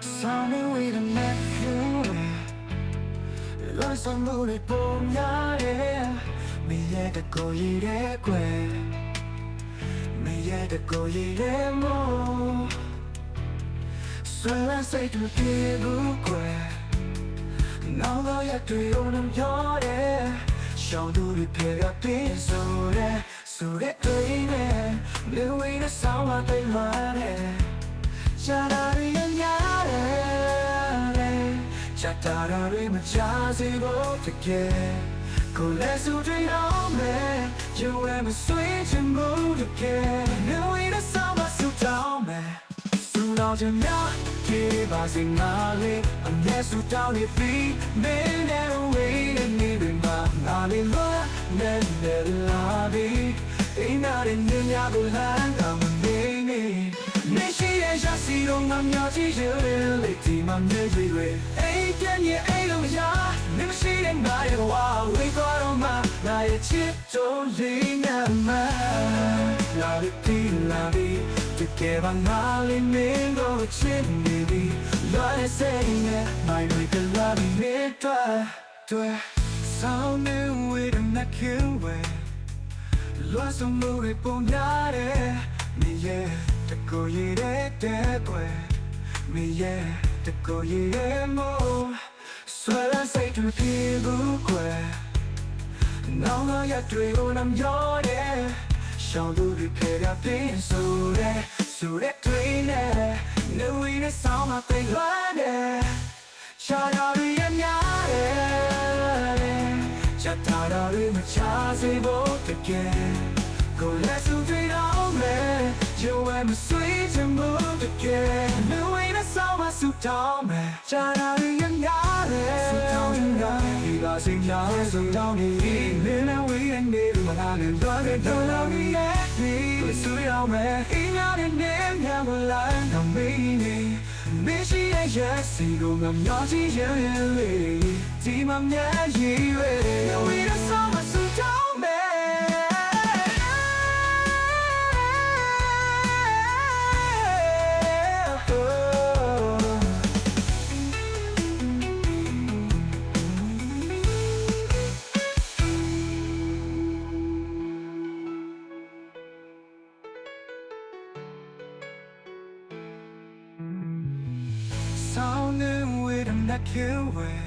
Sunny with a neck Love some moody boom ya yeah Me yeah the go ye de kwe Me yeah the go ye de mo So I say to the bu kwe Now lo ya tu yo nam yo de Show do we pay up in so de So de tu ne Me we the sound of the line ရှာတာတွေများတယ်ချက်တာတွေမချစေဖို့တကယ်ကိုလည်းစုတွေတော့မယ်ယူဝဲမဆွေးချင်မှုတကယ်နေဝေးတဲ့ဆောင်းမစုတောင်းမယ် စုတော်ချင်များဒီပါစင်ငါလေးအမျက်စုတောင်းနေပြီမင်းနဲ့ဝေးတဲ့နေတွေမှာငါလေးလွတ်နေနေလာပြီအိမ်နာတဲ့နေညာကိုလမ်းတော်မနေနေ没戏也下戏弄俺苗几十人来提满的追追，哎点也哎龙呀，你们戏人那也个哇，为多少嘛，那也接着里面嘛，那里地那里，就给吧那里面都亲你的，乱的声音，买对个那里面对对，少年为的那口味。乱什么会不拿的，你也 တကူရည်တဲ့တဲ့ကွယ်မရဲ့တကူရည်ရဲ့မို့ဆွဲလာစိတ်တွေပြေဘူးကွယ်နောင်လာရတွေ့ဦးနမ်ရောတဲ့ရှောင်းသူတွေဖယ်ရပြင်းဆိုတဲ့ဆိုတဲ့တွေနဲ့နေဝင်တဲ့ဆောင်းမသိလွမ်းတဲ့ချာတော်ရည်များတဲ့ချာတော်ရည်မချစေဖို့တကယ်ကိုလက်စု မယ်ရုံးဝဲမဆွေးချင်မှုတကယ်လူဝင်းနဲ့ဆောင်းမစုတောင်းမယ်ချာတာတွေရများတယ်စုတောင်းရင်ကဒီပါစင်ညာစုတောင်းနေလင်းနဲ့ဝေးတဲ့နေမလာနဲ့တော့တဲ့တော်တော်ကြီးရဲ့ဒီကိုစုရအောင်မယ်အင်းရတဲ့နေများမလာတော့မင်းနေမ with a neck away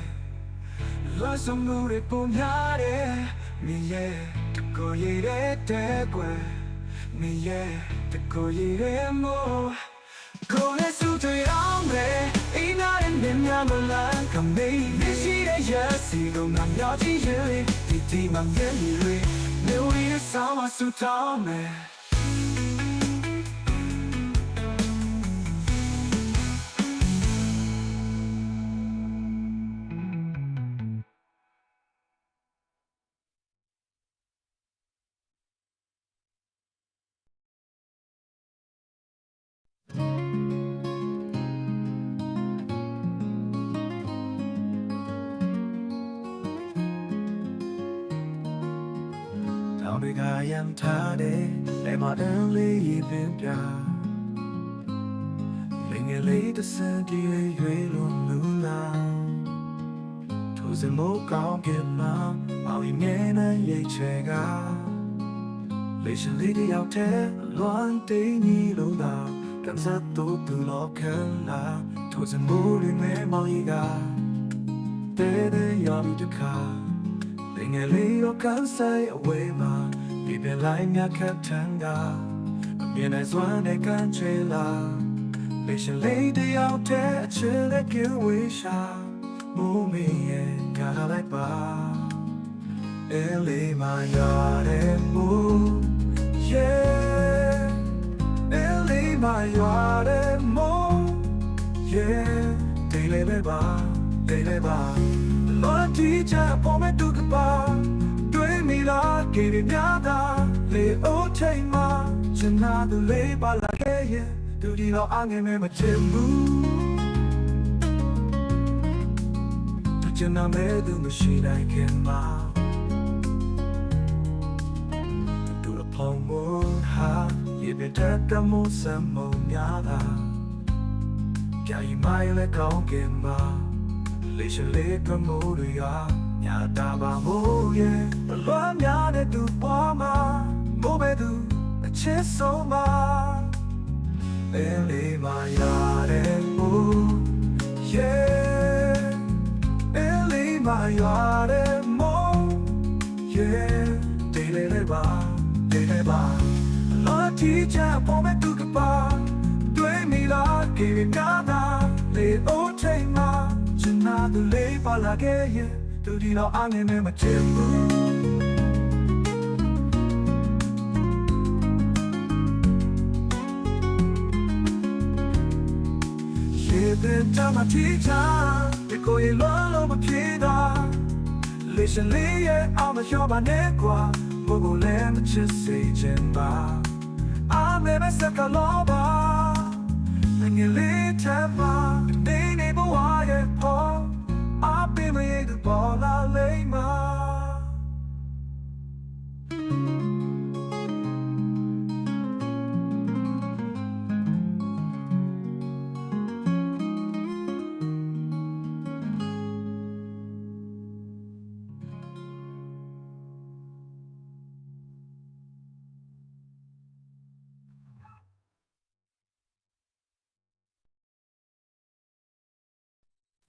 Lost some moody punyare Me yeah to go ye de gwe Me yeah to go ye de mo Go let su to young me Ina de ninya malan come me Me see the yes see go nam ya ji ye Di di mam ye ni re Me we the sound su down me တောင် တွေကရမ်းထားတယ်လေမတန်းလေးရပင်ပြလင်ငယ်လေးတစ်စံတည်းရွေလုံးလူလာထိုစမိုးကောင်းကင်မှာပေါင်ငယ်နဲ့ရိတ်ချေကလေရှင်လေးတယောက်တည်းလွမ်းတိန်ကြီးလုံးလာကံစားတူတူလောက်ခံလာထိုစမိုးလေးနဲ့မောင်ကြီးကတဲတဲ့ရမီတခါ ငယ်လေးတော့ကန်ဆိုင်အဝေးမှာဒီပြလိုက်မြတ်ခတ်ထန်ကအမြင်နဲ့စွမ်းနဲ့ကန်ချေလာလေရှင်လေးတယောက်တည်းအချစ်လက်ကျဝေးရှာမူမီရဲ့ကြလာလိုက်ပါအဲလေးမရတဲ့မူ yeah အဲလေးမရတဲ့မူ yeah တေးလေးပဲပါတေးလေးပါ လော်တီချာပေါ်မဲ့ဒုက္ခပါတွေ့မိလားကေရမြတာလေအိုထိန်မှာချင်နာသူလေးပါလာခဲ့ရဲ့သူဒီတော့အငယ်မဲ့မချင်ဘူးချင်နာမဲ့သူမရှိနိုင်ခင်မှာသူရဖောင်းမဟာရေပြတဲ့တမိုးစမုံများတာကြာရီမိုင်လည်းကောင်းကင်မှာ လေရှလေးကမိုးတွေကညာတာပါမိုးရဲ့ဘလွမ်းများတဲ့သူပေါ်မှာမိုးပဲသူအချစ်ဆုံးမှာလေလေးမရတဲ့မိုး yeah လေလေးမရတဲ့မိုး yeah တေးလေးလေးပါတေးလေးပါလောတီချာပေါ်မဲ့သူကပါတွေ့မိလားကေနာတာလေအိုထိန်မှာချင် နာသူလေးပါလာခဲ့ရဲ့သူဒီတော့အငယ်နဲ့မချင်ဘူးရေတဲ့တမတီချာဒီကိုရေလောလောမပြေတာလေရှင်လေးရဲ့အောင်မလျှော့ပါနဲ့ကွာဘို့ဘို့လည်းမချစ်စေချင်ပါအာမေမစကလောပါငယ်လေးချမ်းပါ နေနေဘဝရဲ့ပေါ်အပိမရဲ့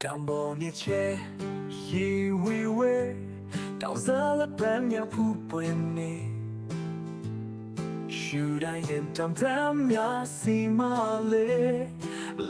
တောင်ပေါ်မြစ်ချဲရေဝေဝေတောင်စားလက်ပန်းမြောက်ဖူးပွင့်နေရှူတိုင်းရင်တမ်တမ်များစီမလေး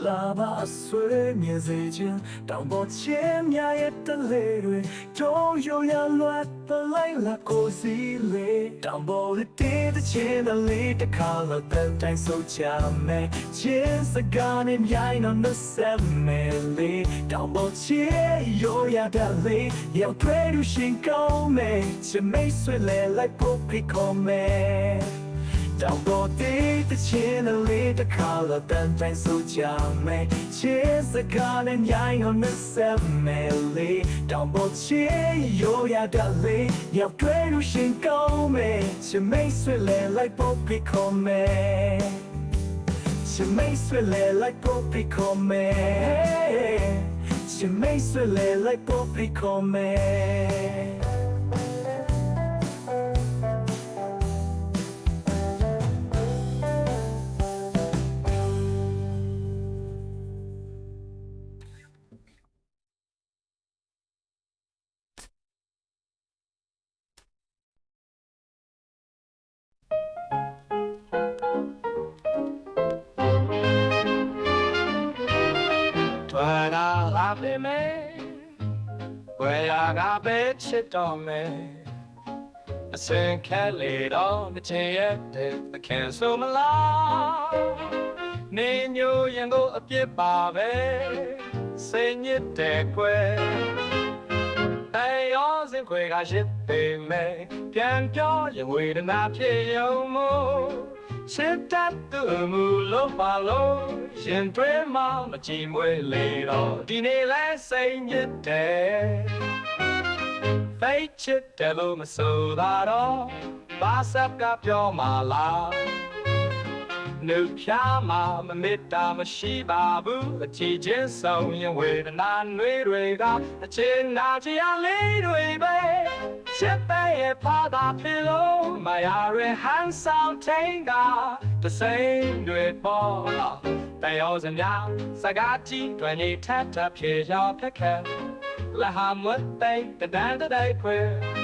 လာပါဆွေမြေစေခြင်းတောင်ပေါ်ချင်းများရဲ့တလေးတွေတုံးရိုးရလွတ်ပလိုက်လာကိုစီလေးတောင်ပေါ်လေးတေးတဲ့ချင်းတလေးတစ်ခါတော့တန်တိုင်းဆိုချမယ်ချင်းစကားနဲ့မြိုင်းတော့နှဆက်မယ်လေးတောင်ပေါ်ချင်းရိုးရတဲ့လေးရောက်ထွေးလို့ရှင်ကောင်းမယ်ချစ်မိတ်ဆွေလဲလိုက်ဖို့ဖိတ်ခေါ်မယ် တောင်ပေါ်တေးတချင်းလေးတစ်ခါတော့တန်တိုင်းဆိုကြမယ်ချစ်စကားနဲ့ညိုင်းအောင်နဲ့ဆက်မယ်လေတောင်ပေါ်ချစ်ရိုးရတဲ့လေရောက်တွေ့လို့ရှင်ကောင်းမယ်ချစ်မိတ်ဆွေလဲလိုက်ဖို့ဖိတ်ခေါ်မယ်ချစ်မိတ်ဆွေလဲလိုက်ဖို့ဖိတ်ခေါ်မယ်ချစ်မိတ်ဆွေလဲလိုက်ဖို့ဖိတ်ခေါ်မယ် ကပဲချစ်တော်မယ်အစင်ခဲလေတော့မချင်ရတဲ့အခင်ဆိုမလားနေညိုရင်ကိုအပြစ်ပါပဲစိတ်ညစ်တဲ့ကွယ်အဲရောစင်ခွေကရှစ်ပေမဲ့ပြန်ပြောရင်ဝေဒနာဖြစ်ရုံမို့ ချစ်တတ်သူမူလို့ပါလို့ရှင်တွဲမှမကြည်မွေးလေတော့ဒီနေ့လဲစိတ်ညစ်တယ်ဖိတ်ချစ်တယ်လို့မဆိုသာတော့ဘာစပ်ကပြောမှလား နှုတ်ဖြားမှာမမေတ္တာမရှိပါဘူးအချီချင်းဆုံးရင်ဝေဒနာနှွေးတွေကအချင်းနာချရလေးတွေပဲချစ်တဲ့ရဲ့ဖာသာဖြစ်လို့မရရဟန်ဆောင်ထိန်ကတစိမ့်တွေပေါ်လာတယောစများစကားကြီးတွေနေထပ်ထပ်ဖြေရောက်ဖက်ခဲလဟာမတ်တဲ့တဒန်တဲ့ဖွယ်ကြော်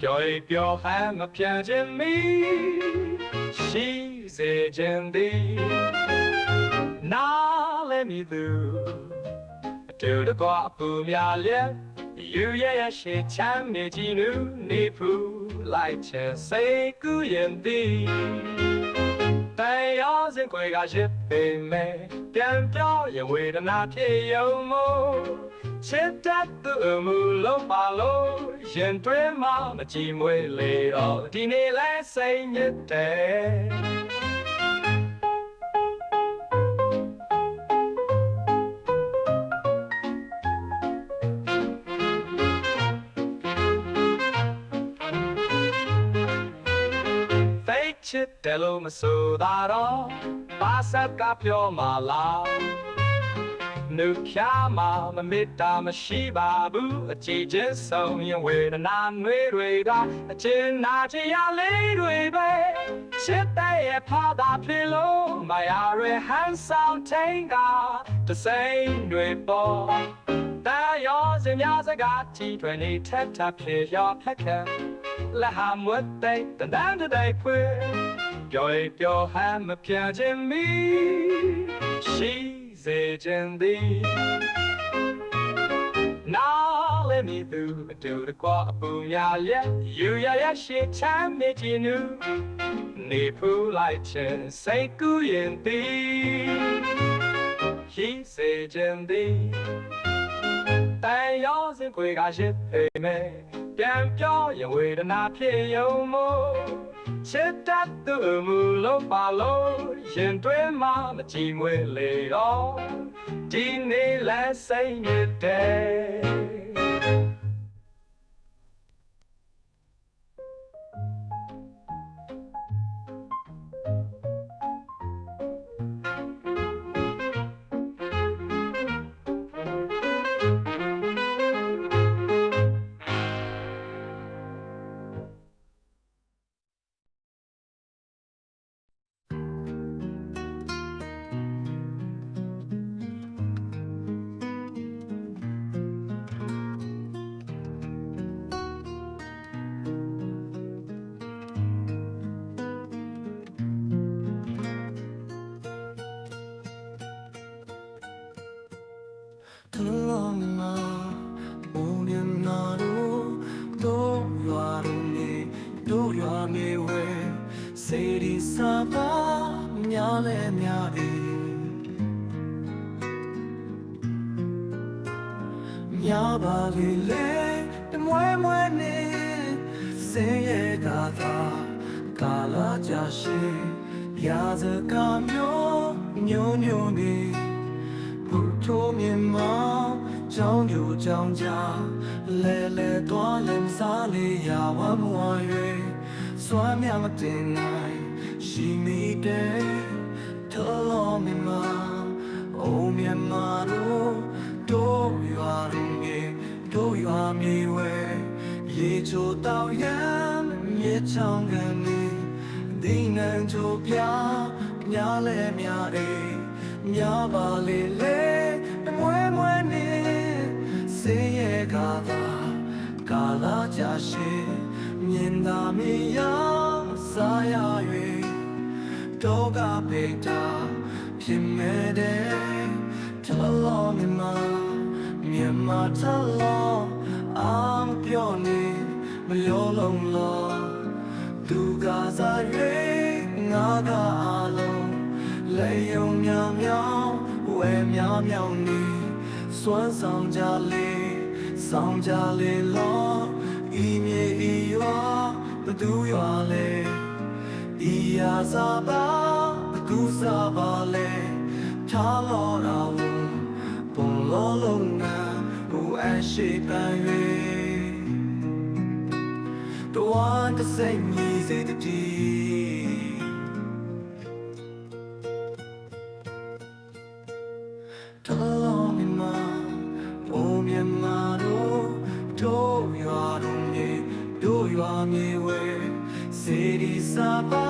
ပြောဟမ်းမပြန်ခြင်းမီရှိစေခြင်းသည်နားလည်းမည်သူအတူတကွအပူများလျက်ယူရရရှိချမ်းမြေကြီးနူနေဖူလိုက်ချင်စိတ်ကူးရင်သည်တန်ရောစင်ခွေကရှစ် ပေမဲ့ပြန်ပြောရင်ဝေဒနာဖြစ်ယုံမို့ချစ်တတ်သူမူလုံးပါလို့ရင်တွဲမှမကြည်မွေးလေတော့ဒီနေ့လဲစိတ်ညစ်တယ် ချစ်တယ်လို့မဆိုတာတော့ဘာဆက်ကပြောမလားနုချာမမမေတ္တာမရှိပါဘူးအကြည်ချင်းဆုံးရင်ဝေဒနာနှွေးတွေကအချင်းနာချင်ရလေးတွေပဲချစ်တဲ့ရဲ့ဖာသာဖြစ်လို့မရရဟန်ဆောင်ထိန်ကတစိမ့်တွေပေါ် တာရောစင်များစကားချီတွင်နေထက်ထပ်ဖြစ်ရောဖက်ခဲလက်ဟာမွတ်တဲ့တန်တန်တဲ့ဖွေပြောရင်ပြောဟမ်းမပြခြင်းမီရှိစေခြင်းသည် Now let me do do the qua bu ya ya you ya ya she chan me ji nu ni pu lai chen say ku yin ti he say jen di တန်ရောစင်ခွေကရှိပေမဲ့ပြန်ပြောရင်ဝေဒနာဖြစ်ယုံမို့ချစ်တတ်သူမူလို့ပါလို့ရင်တွဲမှမကြည်မွေးလေတော့ဒီနေ့လဲစိတ်ညစ်တယ် စေဒီစာပါများလဲများအေများပါလေလေတမွဲမွဲနေစင်ရဲ့ကာသာကာလာကြရှိရာဇကမျိုးညိုညိုနေဘုထိုးမြင်မောင်းကြောင်းကြကြောင်းကြလဲလဲသွားလင်စားလေရာဝမ်းမွာ၍ စွမ်းမြမတင်နိုင်ရှိမိတဲ့ထလောမြမအိုမြမတို့တို့ရွာရင်းငယ်တို့ရွာမြေဝဲရေချိုတောက်ရမ်းမြေချောင်းကနေဒီနန်ချိုပြညာလဲမြအေးများပါလေလေမွဲမွဲနေစေရကာသာကာလာကြရှိမြင် သာမီယာစားရ၍တောကပိတာဖြစ်မဲ့တဲ့ထလောမြမမြမထလောအာမပြောနေမလောလုံးလောသူကစား၍ငါကအလုံးလေယုံမြောင်မြောင်ဝဲမြောင်မြောင်နေစွမ်းဆောင်ကြလေဆောင်ကြလေလောဤမြေဤရွာဘ သူရွာလေဤရာစာပါဘသူစာပါလေထားလောရာဝပုံလောလုံးနာဘူအရှိပန်၍တော်တစိမ့်ကြီးစေတည်းတလုံးမြမဘုံမြမတို့တို့ရွာတို့မြေတို့ရွာမြေဝဲစေ ဒီ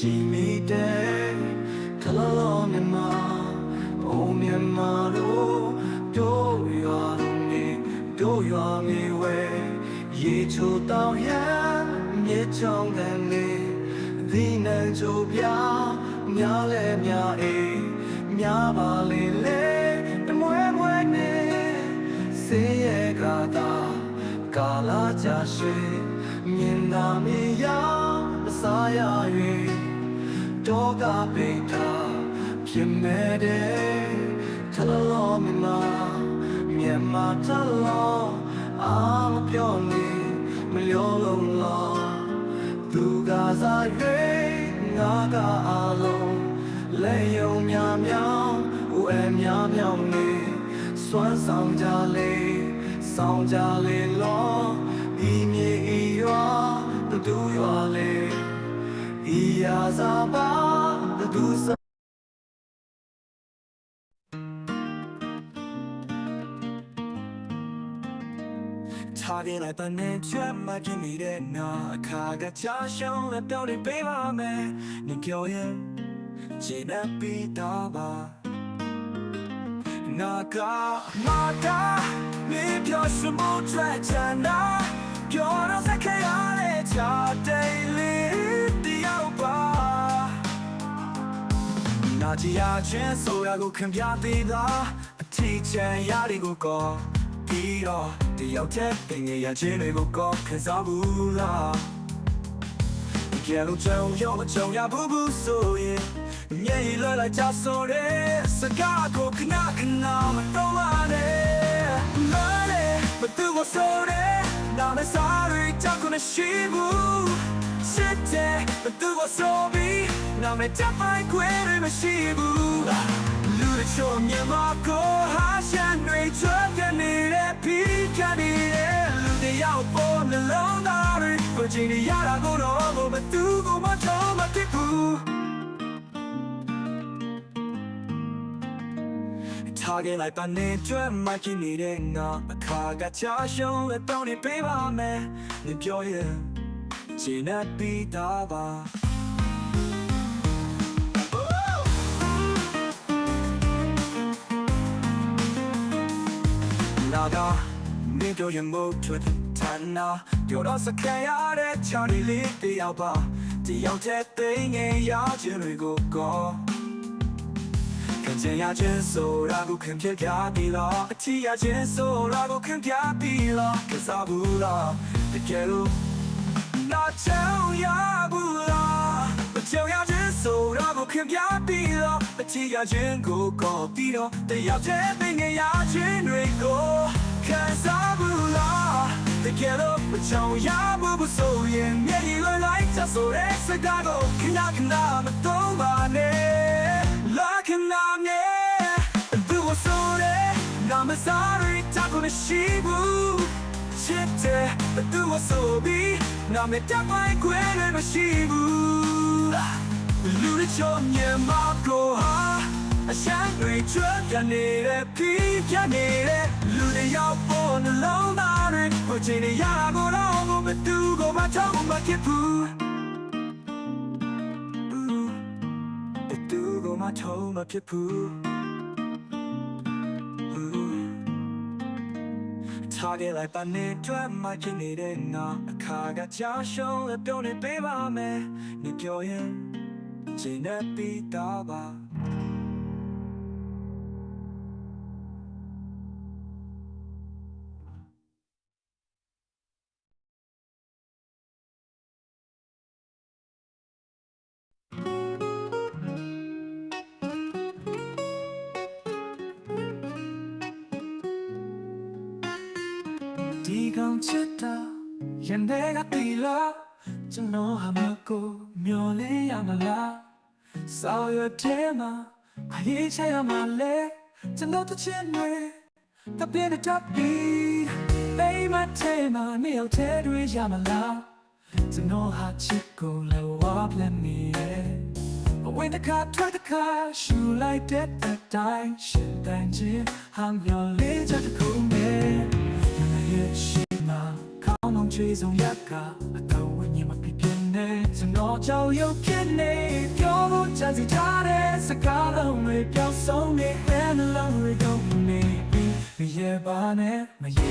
ရှိမိတဲ့ခလလောမြမဘ Oh မြန်မာတို့တို့ရွာလုံးနေတို့ရွာမြေဝဲရေချိုတောင်ရန်မြေချောင်းကန်နေဒီနဲ့ချိုပြများလဲများအေးများပါလေလေတမွဲမွဲနေစေးရဲ့ကတာကာလာကြရွှေမြင်သာမြေရောက်အစားရ၍ တော့ကပိတ်ထားဖြစ်မဲ့တဲ့ထလလောမမမြန်မာထလောအာမပြောနေမလျောလုံးလောသူကစား၍ငါကအားလုံးလက်ယုံများများဦးအများများနေစွမ်းဆောင်ကြလေဆောင်ကြလေလောဒီမြေဤရွာတူရွာလေဤရာစာပါ တူစထားခဲ့လိုက်တဲ့နဲ့ချွတ်မှกินနေတဲ့နာအခါကချာရှုံးလက်တော့နေပေးပါမယ်နေပြောရင်ခြေနဲ့ပြီးတော့ပါနာကမာတာနေပြောစမှုထွက်ချ နာကြရချင်းဆိုရကိုခင်ပြသေးတာအထီးချန်ရတွေကိုကောပြီးတော့တယောက်တည်းပင်ရရချင်းတွေကိုကောခံစားဘူးလားကြဲလို့ကြောင်ရောမကြောင်ရဘူးဘူးဆိုရင်ညရည်လွယ်လိုက်ကြဆိုတဲ့စကားကိုခဏခဏမတော့ပါနဲ့လာလေမတူဘူးဆိုတဲ့နာမစားရကြကုန်ရှိဘူး စစ်တဲ့မတူဘူးဆိုပြီးနာမတပိုင်ခွဲရမရှိဘူးလူတွေချိုးမြမကိုဟာရှန်တွေချွတ်နေတဲ့ပြီးကြနေတဲ့လူတွေရောက်ပေါ်နှလုံးသားတွေပချင်ရတာကိုတော့မတူဘူးမချောမတိဘူးထားခဲ့လိုက်ပါနေကြွမှกินနေတဲ့ငါအခါကချာရှုံးလက်တော့နေပေးပါမယ်နေပြောရင် ချင်တဲ့ပြီးသားပါနာကနေပြောရင်မို့ထွက်ထန်နာပြောတော့စခဲရတဲ့ချာလီလေးတယောက်ပါတယောက်တည်းသိငယ်ရခြင်းတွေကိုကော 看见呀，真手那个肯撇撇地了，提呀真手那个肯撇地了，可啥不啦？别给路， not tell ya bula But tell ya just so ra go can ya be lo But tell ya jin go go be lo The ya te bing ya jin re go Cause I bula The get up but tell ya bu bu so yin Yeah you look like just so that's a go Can I can I but don't my name Look and I'm yeah Do what's so there Now I'm sorry talk on the she boo sheep. Shit, do what's so be. Now me tap my queen and my sheep. Lulu chom ye ma go ha. A shine great truck, I need a peep, I need it. Lulu out for the long night. Put in the yard, go long, but do go my tongue, my kid poo. ဘယ်သူကမှထုံးမဖြစ်ဘူး ထားခဲ့လိုက်ပါနေတွေ့မှချင်နေတဲ့ငါအခါကကြာရှုံးလက်ပြုံးနေပေးပါမယ်နေပြောရင်ချိန်နဲ့ပြီးတော့ပါ ရင်ထဲကတီလာကျွန်တော်ဟာမကိုမျောလင်းရမလားစောရတဲ့မှာအရေးချရမှာလဲကျွန်တော်တစ်ချက်တွေတပြည့်တဲ့ပြီးလိမ့်မထဲမှာနေအောင်ထဲတွေရမလားကျွန်တော်ဟာချစ်ကိုလည်းဝါပလနေရဲ့ When the car tried the car, shoe like that that time, shit that jin, I'm your laser to cool man. And I hear shit ma, count on trees on yaka, I go when you might be pinning, so no joe you can name your ဖို့ချစီကြတဲ့စကားလုံးတွေပြောင်းဆုံးနေတဲ့နှလုံးတွေကုန်နေပြီးမရေပါနဲ့မရေ